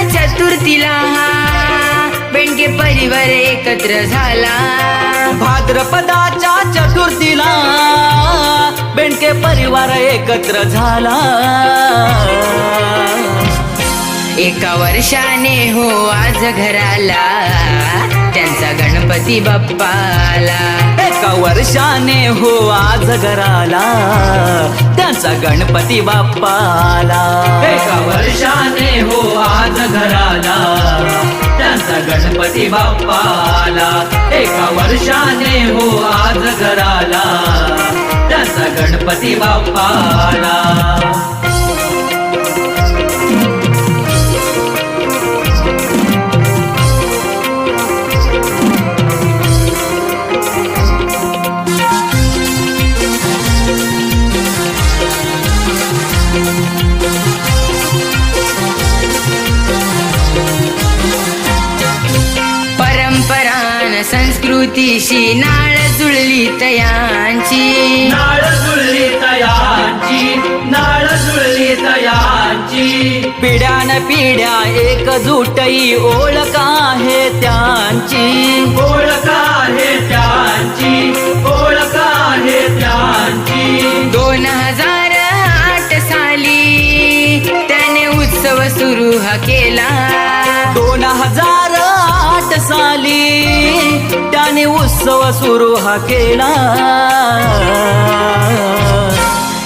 चतुर्थीला बेंडके परिवार एकत्र झाला. भाद्रपदाच्या चतुर्थीला बेंडके परिवार एकत्र झाला. एका वर्षाने हो आज घराला त्यांचा गणपती बाप्पाला. वर्षाने हो आज घराला त्याचा गणपती बाप्पा आला एका वर्षाने हो आज घराला त्याचा गणपती बाप्पा आला एका वर्षाने हो आज घराला त्याचा गणपती बाप्पा आला संस्कृतीशी नाळ जुळली तयांची. नाळ जुळली तयांची नाळ जुळली तयांची. पिढ्यान पिढ्या एकजुटई ओळख आहे त्यांची. ओळख आहे त्यांची ओळख आहे त्यांची. दोन हजार उत्सव सुरू हा केला.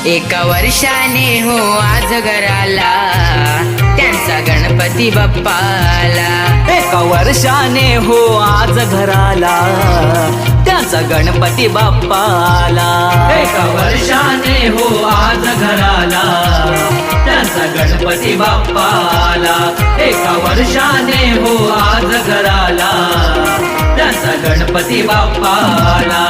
एका वर्षाने हो आज घराला त्यांचा गणपती बाप्पाला. एका वर्षाने हो आज घराला त्याचा गणपती बाप्पाला. एका वर्षाने हो आज घराला त्याचा गणपती बाप्पाला. एका वर्षाने हो आज घराला. गणपती बाप्पाला.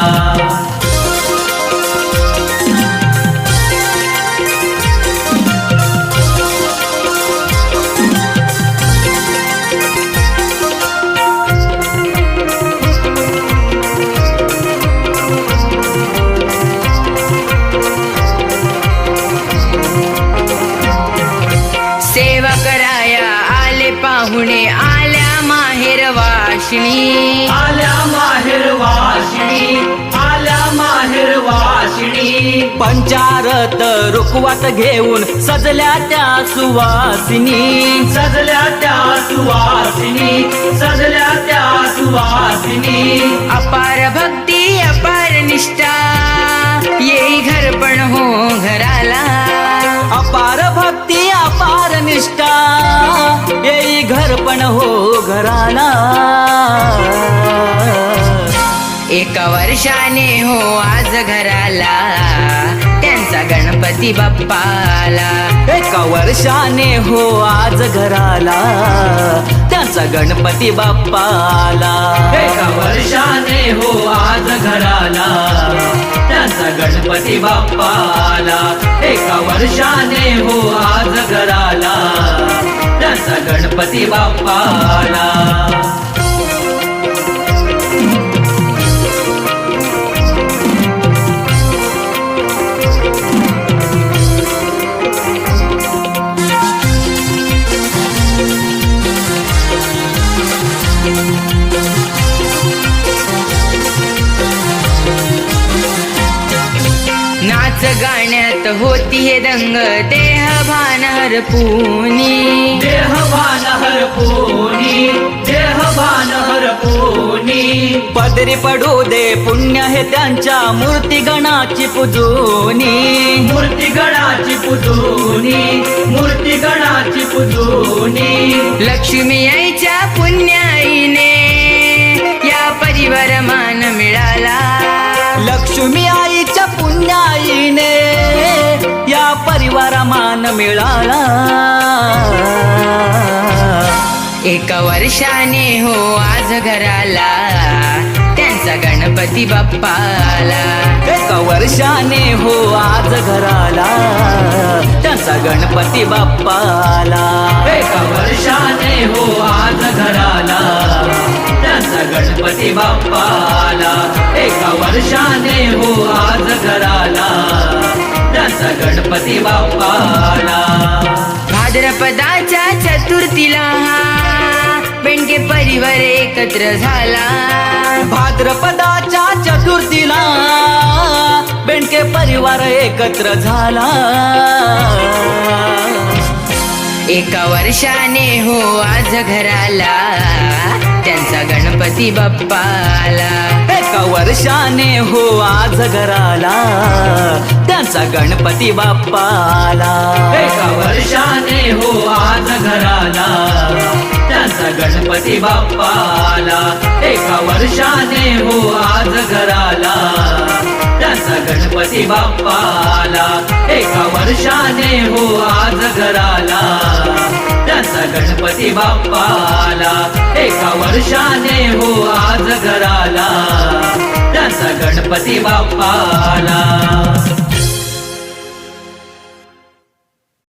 रुखवात घेऊन सजल्या त्या सुवासिनी. सजल्या त्या सुवासिनी सजल्या त्या सुवासिनी. अपार भक्ती अपार निष्ठा येई घर पण हो घराला. अपार भक्ती अपार निष्ठा येई घर पण हो घराला. एका वर्षाने हो आज घराला. गणपती बाप्पाला. एका वर्षाने हो आज घराला. त्याचा गणपती बाप्पाला. एका वर्षाने हो आज घराला. त्याचा गणपती बाप्पाला. एका वर्षाने हो आज घराला. त्याचा गणपती बाप्पाला. नाच गाण्यात होती हे दंग देह भान हरपुनी. देहभान हरपोनी देहभान हरपोनी. पदरी पडू दे पुण्य हे त्यांच्या मूर्ती गणाची पुजोनी. मूर्ती गणाची पुजोनी मूर्ती गणाची पुजोनी. लक्ष्मी आईच्या लक्ष्मी आईच्या पुण्याईने या परिवारा मान मिळाला. एका वर्षाने हो आज घराला त्यांचा गणपती बाप्पा आला एका वर्षाने हो आज घराला त्याचा गणपती बाप्पा आला एका वर्षाने हो आज घराला. गणपती बाप्पाला एका वर्षाने हो आज घराला त्याचा गणपती बाप्पाला भाद्रपदाच्या चतुर्थीला बेंडके परिवार एकत्र झाला. भाद्रपदाच्या चतुर्थीला बेंडके परिवार एकत्र झाला. एका वर्षाने हो आज घराला. त्यांचा गणपती बाप्पाला. एका वर्षाने हो आज घराला. त्यांचा गणपती बाप्पाला. एका वर्षाने हो आज घराला. त्यांचा गणपती बाप्पाला. एका वर्षाने हो आज घराला. त्यांचा गणपती बाप्पाला. एका वर्षाने हो आज घराला. गणपती बाप्पाला एका वर्षाने हो आज घराला. त्याचा गणपती बाप्पाला